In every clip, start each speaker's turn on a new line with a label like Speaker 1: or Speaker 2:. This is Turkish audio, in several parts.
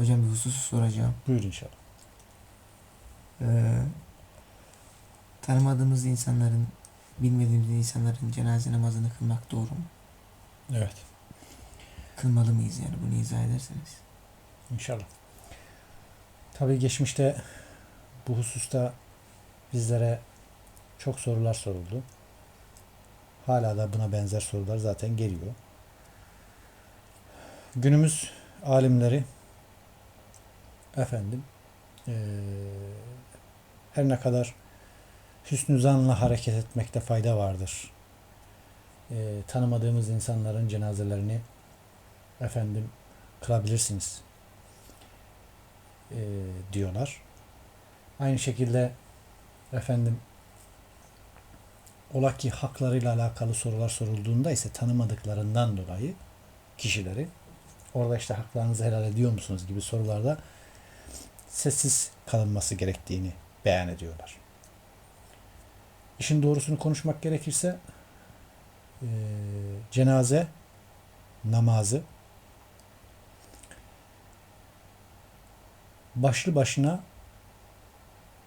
Speaker 1: Hocam bir hususu soracağım.
Speaker 2: Buyur inşallah.
Speaker 1: Ee, tanımadığımız insanların, bilmediğimiz insanların cenaze namazını kılmak doğru mu?
Speaker 2: Evet.
Speaker 1: Kılmalı mıyız yani bunu izah ederseniz?
Speaker 2: İnşallah. Tabii geçmişte bu hususta bizlere çok sorular soruldu. Hala da buna benzer sorular zaten geliyor. Günümüz alimleri efendim eee, her ne kadar hüsnü zanla hareket etmekte fayda vardır. Eee, tanımadığımız insanların cenazelerini efendim kılabilirsiniz e, diyorlar. Aynı şekilde efendim ola ki haklarıyla alakalı sorular sorulduğunda ise tanımadıklarından dolayı kişileri orada işte haklarınızı helal ediyor musunuz gibi sorularda sessiz kalınması gerektiğini beyan ediyorlar. İşin doğrusunu konuşmak gerekirse e, cenaze namazı başlı başına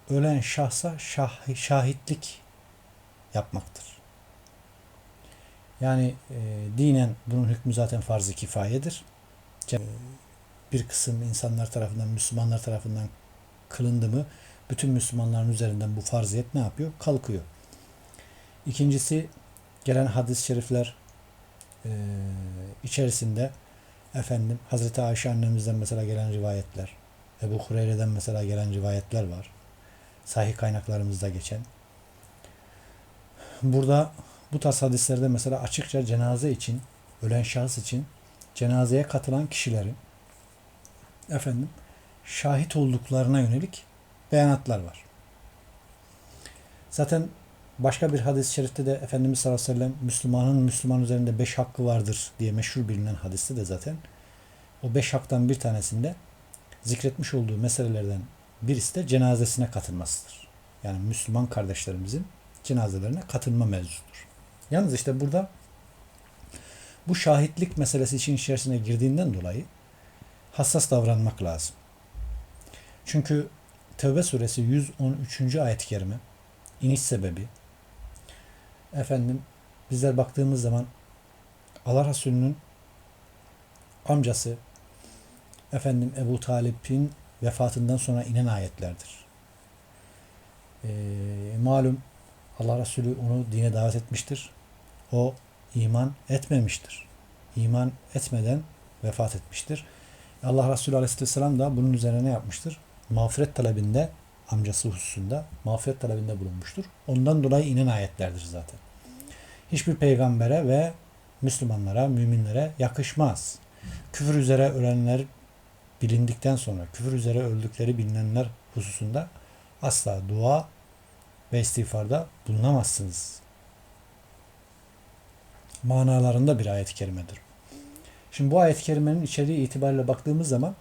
Speaker 2: ölen şahsa şah- şahitlik yapmaktır. Yani e, dinen bunun hükmü zaten farz-ı kifayedir. Bir kısım insanlar tarafından, Müslümanlar tarafından kılındı mı bütün Müslümanların üzerinden bu farziyet ne yapıyor? Kalkıyor. İkincisi gelen hadis-i şerifler e, içerisinde efendim Hazreti Ayşe annemizden mesela gelen rivayetler Ebu Hureyre'den mesela gelen rivayetler var. Sahih kaynaklarımızda geçen. Burada bu tarz hadislerde mesela açıkça cenaze için, ölen şahıs için cenazeye katılan kişilerin efendim şahit olduklarına yönelik beyanatlar var. Zaten başka bir hadis-i şerifte de Efendimiz sallallahu aleyhi ve sellem Müslümanın Müslüman üzerinde beş hakkı vardır diye meşhur bilinen hadiste de zaten o beş haktan bir tanesinde zikretmiş olduğu meselelerden birisi de cenazesine katılmasıdır. Yani Müslüman kardeşlerimizin cenazelerine katılma mevzusudur. Yalnız işte burada bu şahitlik meselesi için içerisine girdiğinden dolayı hassas davranmak lazım. Çünkü Tevbe suresi 113. ayet-i kerime iniş sebebi efendim bizler baktığımız zaman Allah Resulü'nün amcası efendim Ebu Talip'in vefatından sonra inen ayetlerdir. Ee, malum Allah Resulü onu dine davet etmiştir. O iman etmemiştir. İman etmeden vefat etmiştir. Allah Resulü Aleyhisselam da bunun üzerine ne yapmıştır? Mağfiret talebinde amcası hususunda mağfiret talebinde bulunmuştur. Ondan dolayı inen ayetlerdir zaten. Hiçbir peygambere ve Müslümanlara, müminlere yakışmaz. Küfür üzere ölenler bilindikten sonra küfür üzere öldükleri bilinenler hususunda asla dua ve istiğfarda bulunamazsınız. Manalarında bir ayet-i kerimedir. Şimdi bu ayet-i kerimenin içeriği itibariyle baktığımız zaman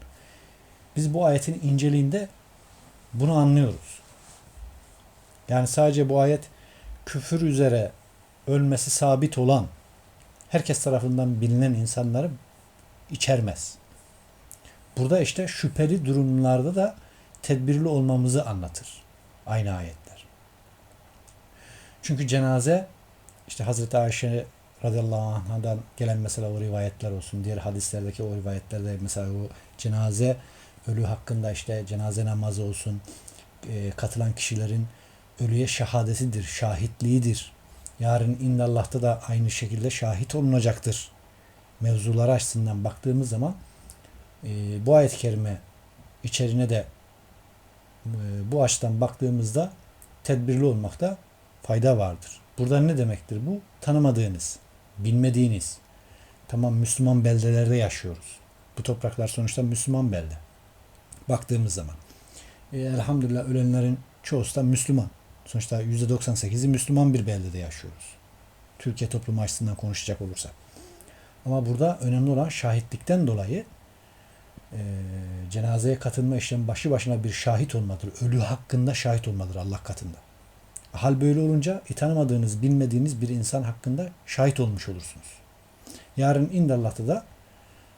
Speaker 2: biz bu ayetin inceliğinde bunu anlıyoruz. Yani sadece bu ayet küfür üzere ölmesi sabit olan herkes tarafından bilinen insanları içermez. Burada işte şüpheli durumlarda da tedbirli olmamızı anlatır. Aynı ayetler. Çünkü cenaze işte Hazreti Ayşe radıyallahu anh'dan gelen mesela o rivayetler olsun. Diğer hadislerdeki o rivayetlerde mesela o cenaze ölü hakkında işte cenaze namazı olsun. e, katılan kişilerin ölüye şehadetidir, şahitliğidir. Yarın indallah'ta da aynı şekilde şahit olunacaktır. Mevzuları açısından baktığımız zaman e, bu ayet-i kerime içeriğine de e, bu açıdan baktığımızda tedbirli olmakta fayda vardır. Burada ne demektir bu? Tanımadığınız, bilmediğiniz. Tamam Müslüman beldelerde yaşıyoruz. Bu topraklar sonuçta Müslüman belde. Baktığımız zaman. E, elhamdülillah ölenlerin çoğusu da Müslüman. Sonuçta %98'i Müslüman bir beldede yaşıyoruz. Türkiye toplumu açısından konuşacak olursak. Ama burada önemli olan şahitlikten dolayı e, cenazeye katılma işlemi başı başına bir şahit olmadır. Ölü hakkında şahit olmadır Allah katında. Hal böyle olunca e, tanımadığınız, bilmediğiniz bir insan hakkında şahit olmuş olursunuz. Yarın indallah'ta da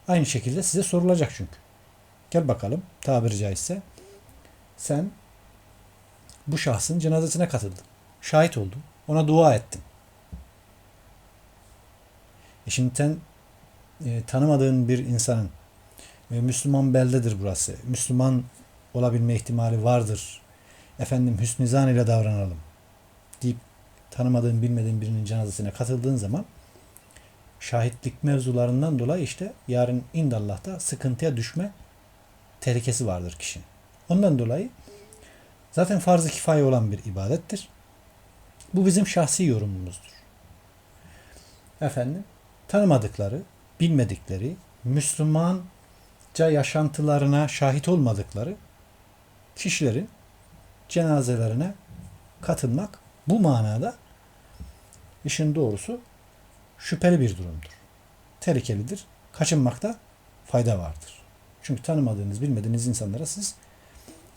Speaker 2: aynı şekilde size sorulacak çünkü. Gel bakalım tabiri caizse. Sen bu şahsın cenazesine katıldın. Şahit oldun. Ona dua ettin. E şimdi sen e, tanımadığın bir insanın e, Müslüman beldedir burası. Müslüman olabilme ihtimali vardır. Efendim hüsnü ile davranalım tanımadığın bilmediğin birinin cenazesine katıldığın zaman şahitlik mevzularından dolayı işte yarın indallah'ta sıkıntıya düşme tehlikesi vardır kişinin. Ondan dolayı zaten farz-ı kifaye olan bir ibadettir. Bu bizim şahsi yorumumuzdur. Efendim tanımadıkları, bilmedikleri, Müslümanca yaşantılarına şahit olmadıkları kişilerin cenazelerine katılmak bu manada işin doğrusu şüpheli bir durumdur. Tehlikelidir. Kaçınmakta fayda vardır. Çünkü tanımadığınız, bilmediğiniz insanlara siz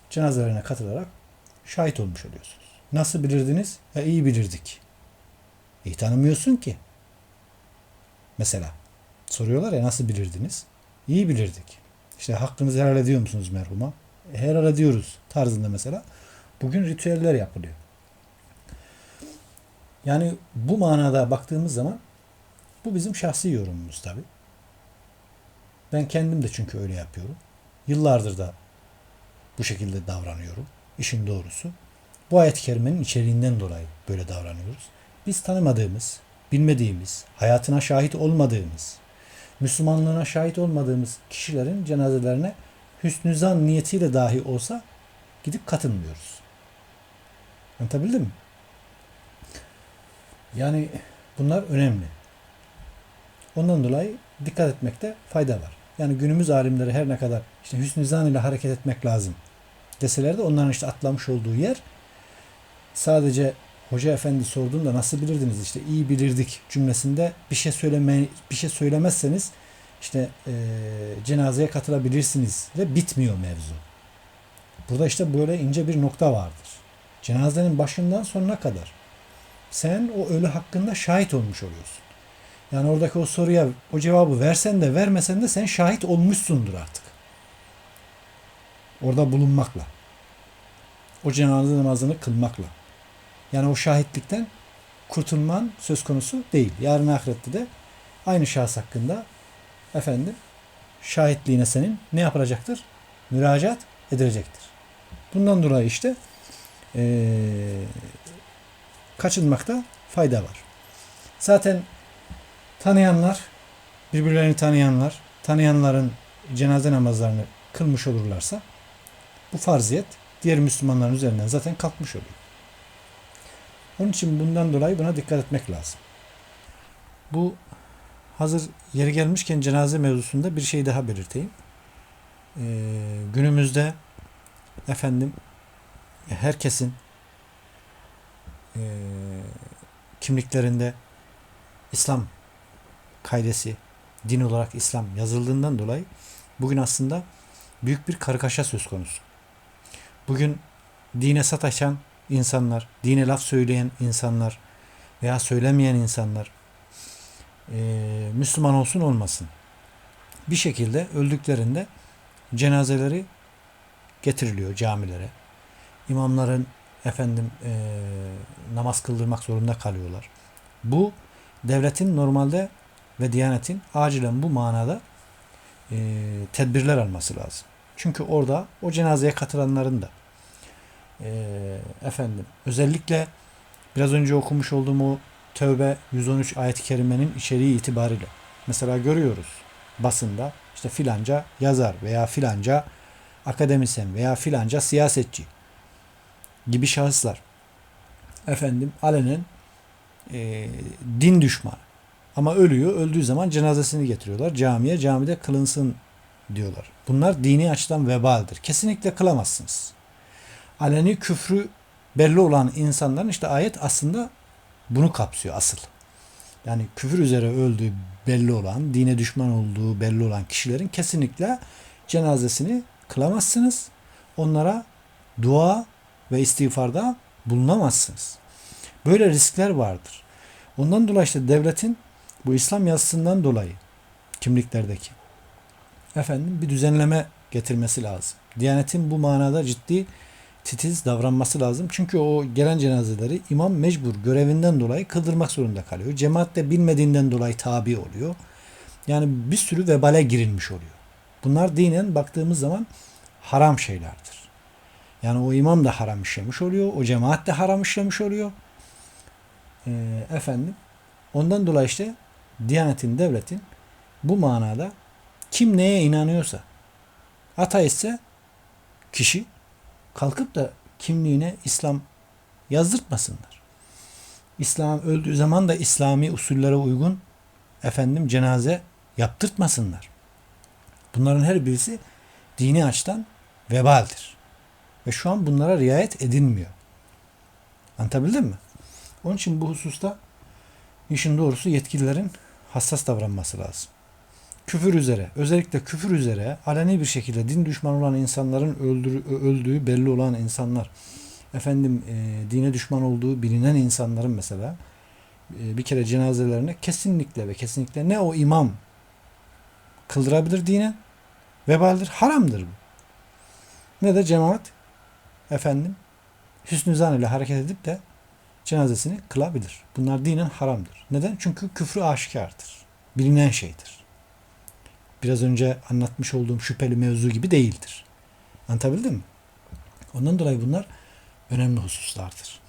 Speaker 2: cenazelerine katılarak şahit olmuş oluyorsunuz. Nasıl bilirdiniz? E iyi bilirdik. İyi tanımıyorsun ki. Mesela soruyorlar ya nasıl bilirdiniz? İyi bilirdik. İşte hakkınızı helal ediyor musunuz merhuma? E, helal ediyoruz tarzında mesela. Bugün ritüeller yapılıyor. Yani bu manada baktığımız zaman bu bizim şahsi yorumumuz tabi. Ben kendim de çünkü öyle yapıyorum. Yıllardır da bu şekilde davranıyorum. İşin doğrusu. Bu ayet-i kerimenin içeriğinden dolayı böyle davranıyoruz. Biz tanımadığımız, bilmediğimiz, hayatına şahit olmadığımız, Müslümanlığına şahit olmadığımız kişilerin cenazelerine hüsnü zan niyetiyle dahi olsa gidip katılmıyoruz. Anlatabildim mi? Yani bunlar önemli. Ondan dolayı dikkat etmekte fayda var. Yani günümüz alimleri her ne kadar işte hüsnü zan ile hareket etmek lazım deseler de onların işte atlamış olduğu yer sadece hoca efendi sorduğunda nasıl bilirdiniz işte iyi bilirdik cümlesinde bir şey söyleme bir şey söylemezseniz işte e, cenazeye katılabilirsiniz ve bitmiyor mevzu. Burada işte böyle ince bir nokta vardır. Cenazenin başından sonuna kadar sen o ölü hakkında şahit olmuş oluyorsun. Yani oradaki o soruya o cevabı versen de vermesen de sen şahit olmuşsundur artık. Orada bulunmakla. O cenaze namazını kılmakla. Yani o şahitlikten kurtulman söz konusu değil. Yarın ahirette de aynı şahıs hakkında efendim şahitliğine senin ne yapılacaktır? Müracaat edilecektir. Bundan dolayı işte ee, kaçınmakta fayda var. Zaten tanıyanlar, birbirlerini tanıyanlar, tanıyanların cenaze namazlarını kılmış olurlarsa bu farziyet diğer Müslümanların üzerinden zaten kalkmış oluyor. Onun için bundan dolayı buna dikkat etmek lazım. Bu hazır yeri gelmişken cenaze mevzusunda bir şey daha belirteyim. Ee, günümüzde efendim herkesin e, kimliklerinde İslam kaidesi, din olarak İslam yazıldığından dolayı bugün aslında büyük bir kargaşa söz konusu. Bugün dine sataşan insanlar, dine laf söyleyen insanlar veya söylemeyen insanlar e, Müslüman olsun olmasın bir şekilde öldüklerinde cenazeleri getiriliyor camilere. İmamların efendim e, namaz kıldırmak zorunda kalıyorlar. Bu devletin normalde ve Diyanet'in acilen bu manada e, tedbirler alması lazım. Çünkü orada o cenazeye katılanların da e, efendim özellikle biraz önce okumuş olduğum o Tevbe 113 ayet-i kerimenin içeriği itibariyle mesela görüyoruz basında işte filanca yazar veya filanca akademisyen veya filanca siyasetçi gibi şahıslar efendim alenen e, din düşmanı ama ölüyor öldüğü zaman cenazesini getiriyorlar camiye camide kılınsın diyorlar. Bunlar dini açıdan vebaldir. Kesinlikle kılamazsınız. Aleni küfrü belli olan insanların işte ayet aslında bunu kapsıyor asıl. Yani küfür üzere öldüğü belli olan, dine düşman olduğu belli olan kişilerin kesinlikle cenazesini kılamazsınız. Onlara dua ve istiğfarda bulunamazsınız. Böyle riskler vardır. Ondan dolayı işte devletin bu İslam yazısından dolayı kimliklerdeki efendim bir düzenleme getirmesi lazım. Diyanetin bu manada ciddi titiz davranması lazım. Çünkü o gelen cenazeleri imam mecbur görevinden dolayı kıldırmak zorunda kalıyor. Cemaat de bilmediğinden dolayı tabi oluyor. Yani bir sürü vebale girilmiş oluyor. Bunlar dinen baktığımız zaman haram şeylerdir. Yani o imam da haram işlemiş oluyor. O cemaat de haram işlemiş oluyor. Ee, efendim ondan dolayı işte Diyanetin, devletin bu manada kim neye inanıyorsa ateistse kişi kalkıp da kimliğine İslam yazdırtmasınlar. İslam öldüğü zaman da İslami usullere uygun efendim cenaze yaptırtmasınlar. Bunların her birisi dini açıdan vebaldir. Ve şu an bunlara riayet edilmiyor. Anlatabildim mi? Onun için bu hususta işin doğrusu yetkililerin hassas davranması lazım. Küfür üzere, özellikle küfür üzere aleni bir şekilde din düşmanı olan insanların öldür, öldüğü belli olan insanlar, efendim e, dine düşman olduğu bilinen insanların mesela e, bir kere cenazelerine kesinlikle ve kesinlikle ne o imam kıldırabilir dine vebaldir, haramdır bu. Ne de cemaat efendim hüsnü zan ile hareket edip de cenazesini kılabilir. Bunlar dinen haramdır. Neden? Çünkü küfrü aşikardır. Bilinen şeydir. Biraz önce anlatmış olduğum şüpheli mevzu gibi değildir. Anlatabildim mi? Ondan dolayı bunlar önemli hususlardır.